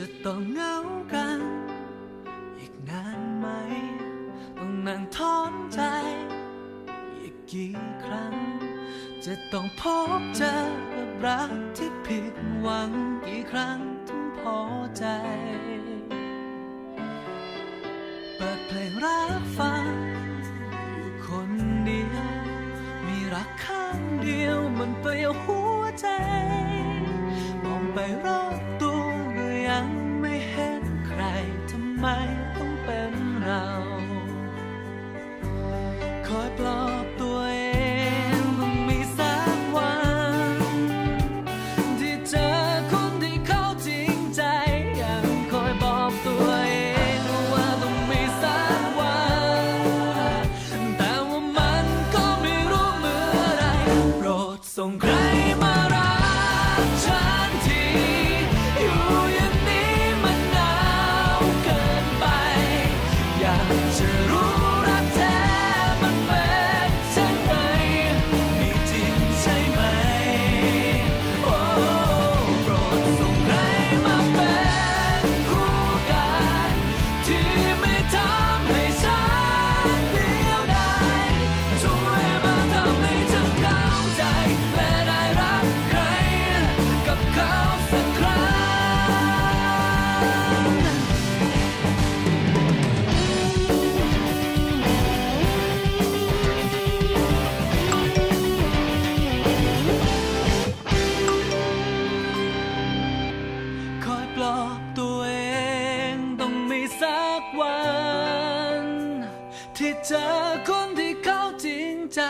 จะต้องเหงากัน อีกนานไหม ต้องนั่งท้อนใจ อีกกี่ครั้ง จะต้องพบเจอกับรักที่ผิดหวังกี่ครั้งถึงพอใจเปิดเพลงรักฟังอยู่คนเดียว มีรักข้างเดียวมันเปลี่ยวหัวใจ มองไปรอบตัว ยังไม่เห็นใครทำไมต้องเป็นเรา เจอคนที่เขาจริงใจ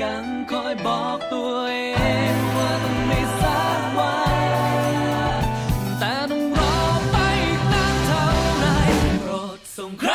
ยังคอยบอกตัวเองว่าต้องม่สักวันแต่ต้องรอไปนานเท่าไหร่โปรดส่งใคร